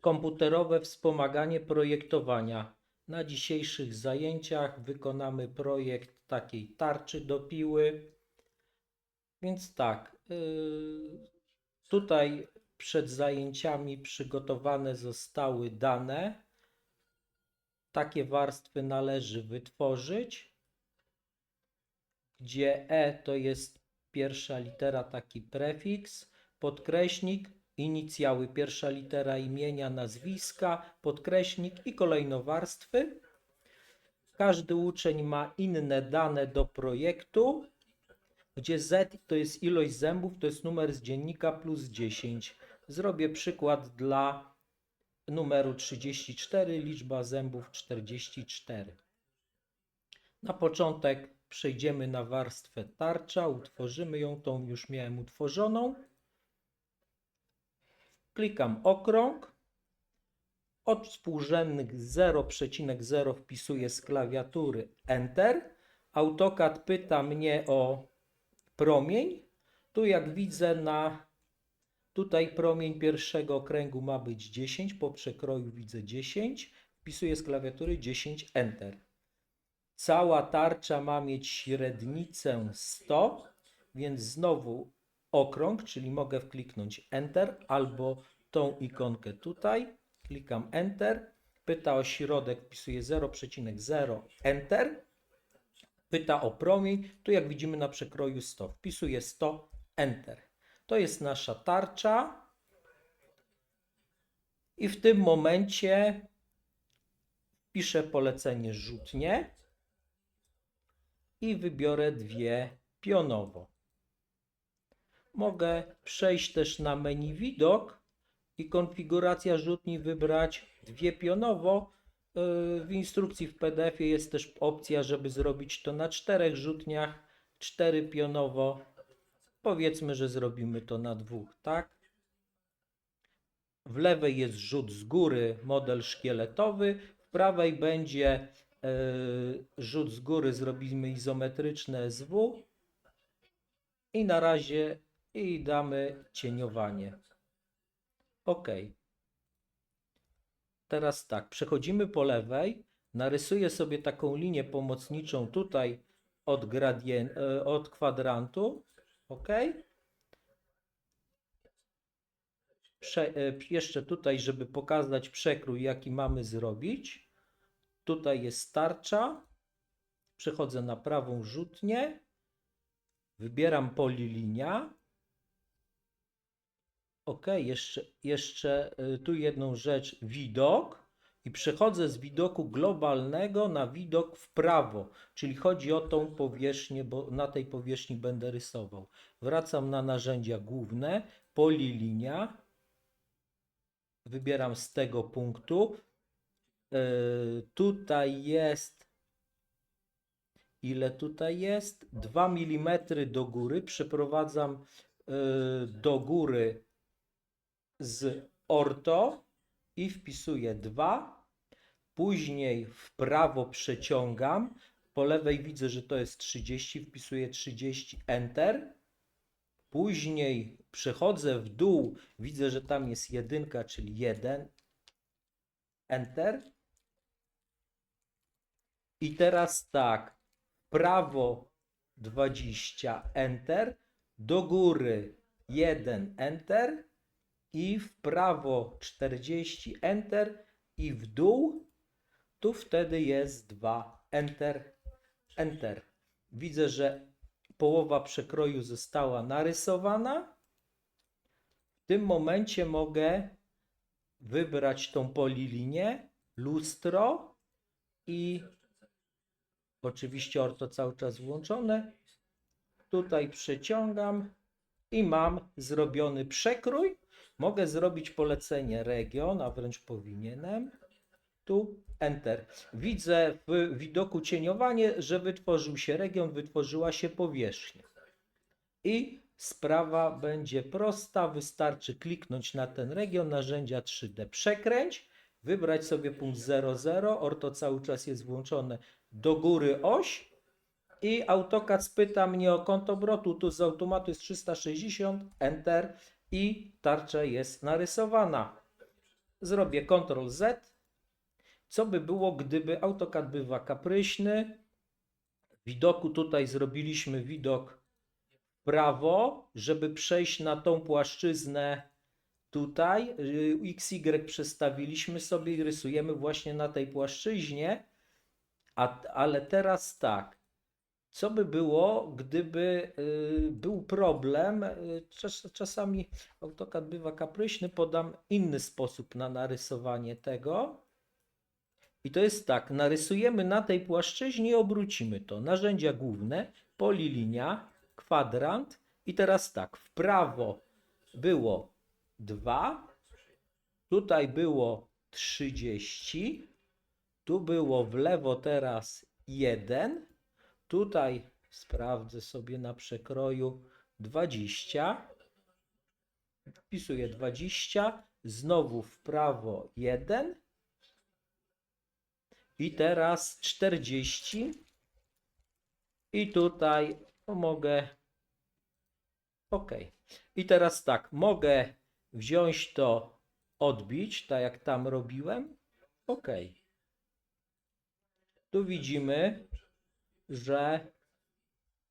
komputerowe wspomaganie projektowania. Na dzisiejszych zajęciach wykonamy projekt takiej tarczy do piły. Więc tak, yy, tutaj przed zajęciami przygotowane zostały dane. Takie warstwy należy wytworzyć, gdzie E to jest pierwsza litera, taki prefiks, podkreśnik, inicjały, pierwsza litera imienia, nazwiska, podkreśnik i kolejno warstwy. Każdy uczeń ma inne dane do projektu, gdzie Z to jest ilość zębów, to jest numer z dziennika plus 10. Zrobię przykład dla numeru 34, liczba zębów 44. Na początek przejdziemy na warstwę tarcza, utworzymy ją, tą już miałem utworzoną. Klikam okrąg. Od współrzędnych 0,0 wpisuję z klawiatury Enter. AutoCAD pyta mnie o promień. Tu jak widzę na tutaj promień pierwszego okręgu ma być 10, po przekroju widzę 10. Wpisuję z klawiatury 10 Enter. Cała tarcza ma mieć średnicę 100, więc znowu okrąg, czyli mogę wkliknąć Enter albo tą ikonkę tutaj. Klikam Enter. Pyta o środek, wpisuję 0,0 Enter. Pyta o promień. Tu jak widzimy na przekroju 100. Wpisuję 100 Enter. To jest nasza tarcza. I w tym momencie piszę polecenie rzutnie i wybiorę dwie pionowo. Mogę przejść też na menu widok i konfiguracja rzutni wybrać dwie pionowo. Yy, W instrukcji w PDF jest też opcja, żeby zrobić to na czterech rzutniach, cztery pionowo. Powiedzmy, że zrobimy to na dwóch, tak? W lewej jest rzut z góry, model szkieletowy. W prawej będzie e, rzut z góry, zrobimy izometryczne SW. I na razie i damy cieniowanie. OK. Teraz tak, przechodzimy po lewej. Narysuję sobie taką linię pomocniczą tutaj od, gradien, e, od kwadrantu. OK. Prze, e, jeszcze tutaj, żeby pokazać przekrój, jaki mamy zrobić. Tutaj jest tarcza. Przechodzę na prawą rzutnię. Wybieram polilinia. Ok, jeszcze, jeszcze y, tu jedną rzecz, widok. I przechodzę z widoku globalnego na widok w prawo, czyli chodzi o tą powierzchnię, bo na tej powierzchni będę rysował. Wracam na narzędzia główne, polilinia. Wybieram z tego punktu. Y, tutaj jest ile tutaj jest? 2 mm do góry. Przeprowadzam y, do góry z orto i wpisuję 2. Później w prawo przeciągam. Po lewej widzę, że to jest 30. Wpisuję 30 Enter. Później przechodzę w dół. Widzę, że tam jest jedynka, czyli 1. Enter. I teraz tak prawo 20 Enter, do góry 1 Enter i w prawo 40 Enter i w dół tu wtedy jest 2 Enter, Enter. Widzę, że połowa przekroju została narysowana. W tym momencie mogę wybrać tą polilinię, lustro i Oczywiście orto cały czas włączone. Tutaj przeciągam i mam zrobiony przekrój. Mogę zrobić polecenie region, a wręcz powinienem. Tu Enter. Widzę w widoku cieniowanie, że wytworzył się region, wytworzyła się powierzchnia. I sprawa będzie prosta. Wystarczy kliknąć na ten region, narzędzia 3D przekręć, wybrać sobie punkt 00. Orto cały czas jest włączone do góry oś i AutoCAD spyta mnie o kąt obrotu, tu z automatu jest 360, Enter i tarcza jest narysowana. zrobię Ctrl Z. Co by było, gdyby AutoCAD bywa kapryśny? Widoku tutaj zrobiliśmy widok prawo, żeby przejść na tą płaszczyznę tutaj. y, XY przestawiliśmy sobie i rysujemy właśnie na tej płaszczyźnie. A, ale teraz tak. Co by było, gdyby y, był problem? y, Czas, czasami AutoCAD bywa kapryśny. Podam inny sposób na narysowanie tego. I to jest tak, narysujemy na tej płaszczyźnie i obrócimy to. Narzędzia główne, polilinia, kwadrant i teraz tak, w prawo było 2, tutaj było 30, tu było w lewo teraz 1, tutaj sprawdzę sobie na przekroju 20, wpisuję 20, znowu w prawo 1, i teraz 40. I tutaj mogę. OK. I teraz tak, mogę wziąć to, odbić, tak jak tam robiłem. OK. Tu widzimy, że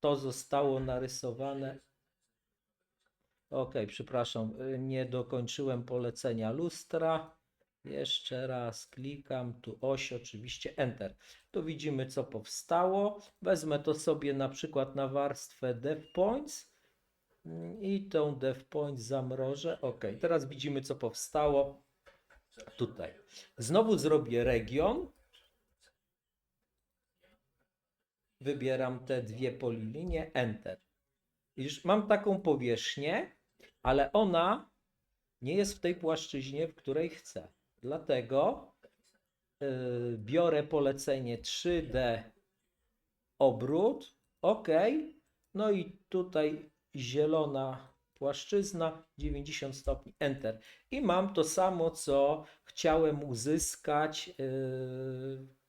to zostało narysowane. OK, przepraszam, y, nie dokończyłem polecenia lustra. Jeszcze raz klikam, tu oś, oczywiście Enter. Tu widzimy, co powstało. Wezmę to sobie na przykład na warstwę Dev Points mm, i tą Dev Points zamrożę. Ok, teraz widzimy, co powstało tutaj. Znowu zrobię region. Wybieram te dwie polilinie, Enter. Już mam taką powierzchnię, ale ona nie jest w tej płaszczyźnie, w której chcę. Dlatego y, biorę polecenie 3D obrót, OK. No i tutaj zielona płaszczyzna 90 stopni, Enter. I mam to samo, co chciałem uzyskać y,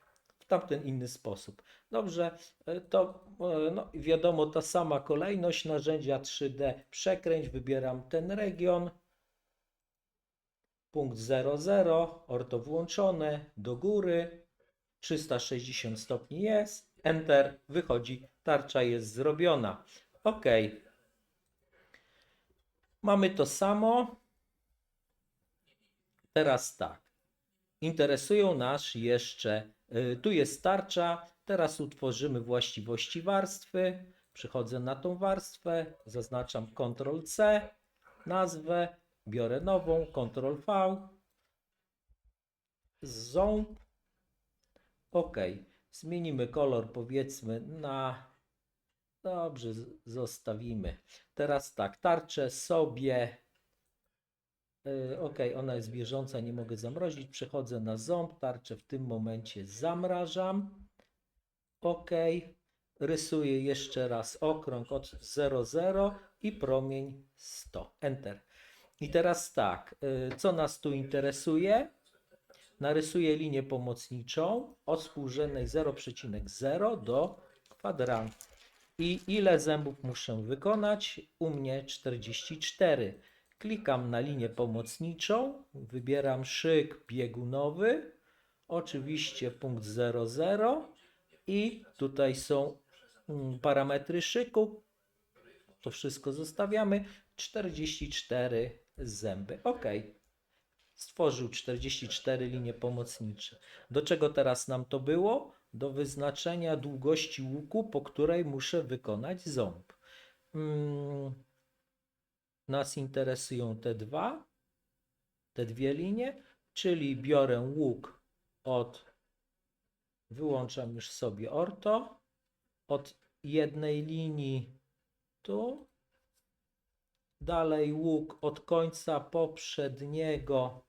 tamten inny sposób. Dobrze, y, to y, no, wiadomo, ta sama kolejność narzędzia 3D przekręć, wybieram ten region punkt 00, orto włączone, do góry, 360 stopni jest, Enter, wychodzi, tarcza jest zrobiona. OK. Mamy to samo. Teraz tak. Interesują nas jeszcze, tu jest tarcza, teraz utworzymy właściwości warstwy. Przychodzę na tą warstwę, zaznaczam Ctrl C, nazwę, Biorę nową, Ctrl V, ząb. OK. Zmienimy kolor powiedzmy na. Dobrze, zostawimy. Teraz tak, tarczę sobie. Yy, OK, ona jest bieżąca, nie mogę zamrozić. Przechodzę na ząb, tarczę w tym momencie zamrażam. OK. Rysuję jeszcze raz okrąg od 00 i promień 100. Enter. I teraz tak, y, co nas tu interesuje? Narysuję linię pomocniczą od współrzędnej 0,0 do kwadrantu. I ile zębów muszę wykonać? U mnie 44. Klikam na linię pomocniczą, wybieram szyk biegunowy, oczywiście punkt 00 i tutaj są mm, parametry szyku. To wszystko zostawiamy. 44 zęby. OK. Stworzył 44 linie pomocnicze. Do czego teraz nam to było? Do wyznaczenia długości łuku, po której muszę wykonać ząb. Mm, nas interesują te dwa, te dwie linie, czyli biorę łuk od, wyłączam już sobie orto, od jednej linii tu Dalej łuk od końca poprzedniego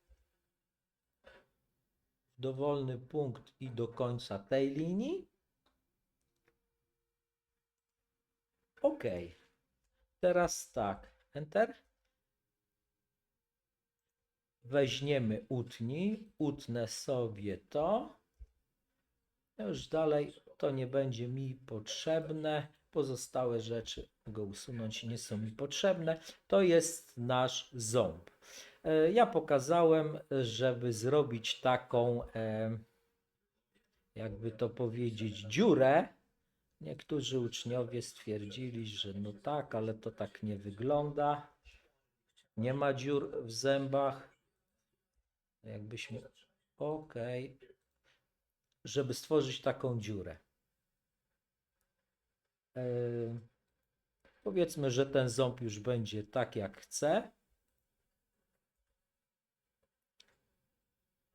dowolny punkt i do końca tej linii. OK. Teraz tak. Enter. Weźmiemy utnij. Utnę sobie to. Już dalej to nie będzie mi potrzebne. Pozostałe rzeczy mogę usunąć, nie są mi potrzebne. To jest nasz ząb. E, Ja pokazałem, żeby zrobić taką, e, jakby to powiedzieć, dziurę. Niektórzy uczniowie stwierdzili, że no tak, ale to tak nie wygląda. Nie ma dziur w zębach. Jakbyśmy. Ok. Żeby stworzyć taką dziurę. E, Powiedzmy, że ten ząb już będzie tak jak chcę.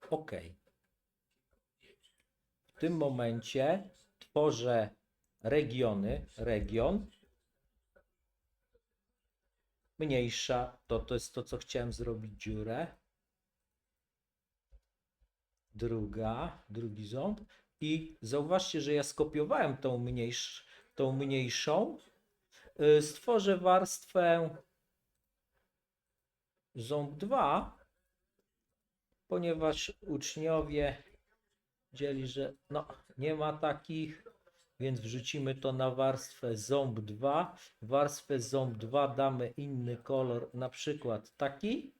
OK. W tym momencie tworzę regiony, region. Mniejsza, to, to jest to, co chciałem zrobić, dziurę. Druga, drugi ząb. I zauważcie, że ja skopiowałem tą, mniejsz, tą mniejszą. Y, Stworzę warstwę ząb 2, ponieważ uczniowie dzieli, że no, nie ma takich, więc wrzucimy to na warstwę ząb 2. Warstwę ząb 2 damy inny kolor, na przykład taki.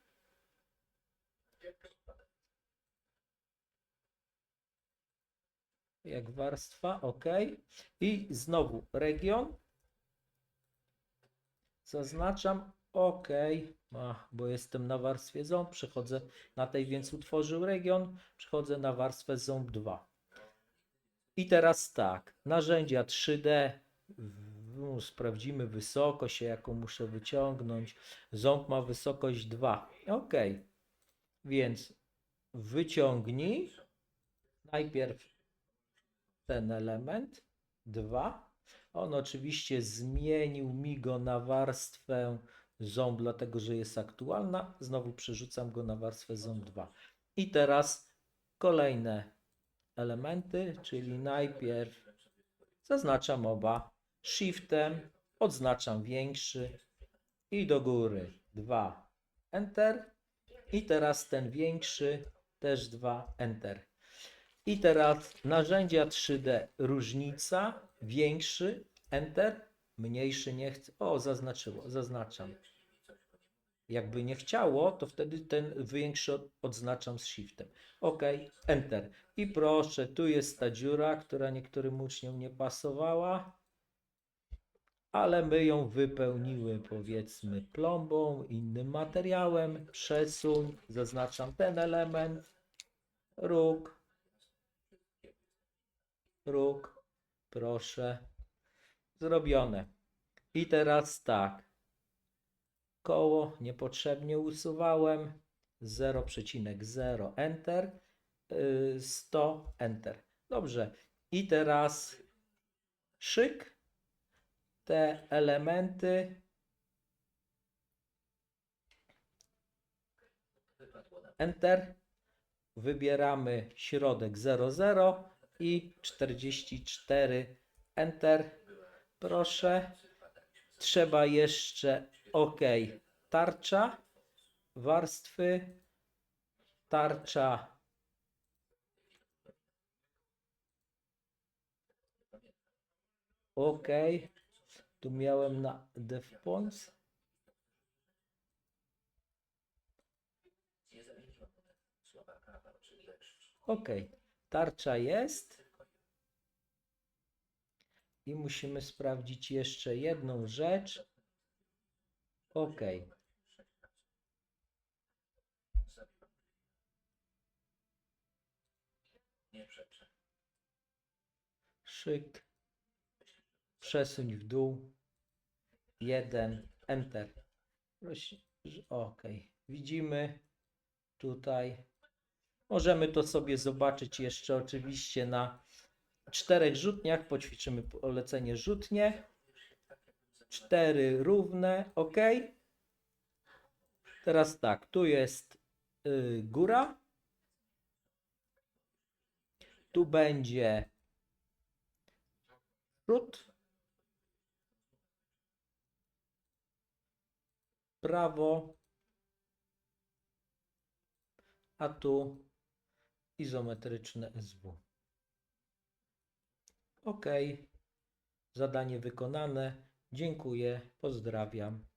Jak warstwa, ok. I znowu region. Zaznaczam OK, Ach, bo jestem na warstwie ząb, przechodzę na tej, więc utworzył region, przechodzę na warstwę ząb 2. I teraz tak, narzędzia 3D, w- sprawdzimy wysokość, jaką muszę wyciągnąć. Ząb ma wysokość 2. OK, więc wyciągnij najpierw ten element 2. On oczywiście zmienił mi go na warstwę ząb, dlatego że jest aktualna. Znowu przerzucam go na warstwę ząb 2. I teraz kolejne elementy, czyli najpierw zaznaczam oba shiftem, odznaczam większy i do góry 2 Enter. I teraz ten większy też 2 Enter. I teraz narzędzia 3D różnica, większy, Enter, mniejszy nie chcę. O, zaznaczyło, zaznaczam. Jakby nie chciało, to wtedy ten większy od- odznaczam z shiftem. OK, Enter. I proszę, tu jest ta dziura, która niektórym uczniom nie pasowała, ale my ją wypełniły powiedzmy plombą, innym materiałem. Przesuń, zaznaczam ten element, róg, róg, proszę, zrobione. I teraz tak, koło niepotrzebnie usuwałem, 0,0, Enter, y, 100, Enter. Dobrze, i teraz szyk, te elementy, Enter, wybieramy środek 00 i 44 Enter. Proszę. Trzeba jeszcze OK. Tarcza, warstwy, tarcza. OK. Tu miałem na dev points. OK. Tarcza jest. I musimy sprawdzić jeszcze jedną rzecz. OK. Szyk. Przesuń w dół. Jeden. Enter. OK. Widzimy tutaj. Możemy to sobie zobaczyć jeszcze oczywiście na czterech rzutniach. Poćwiczymy polecenie rzutnie. Cztery równe. OK. Teraz tak, tu jest y, góra. Tu będzie rzut. Prawo. A tu izometryczne SW. OK. Zadanie wykonane. Dziękuję. Pozdrawiam.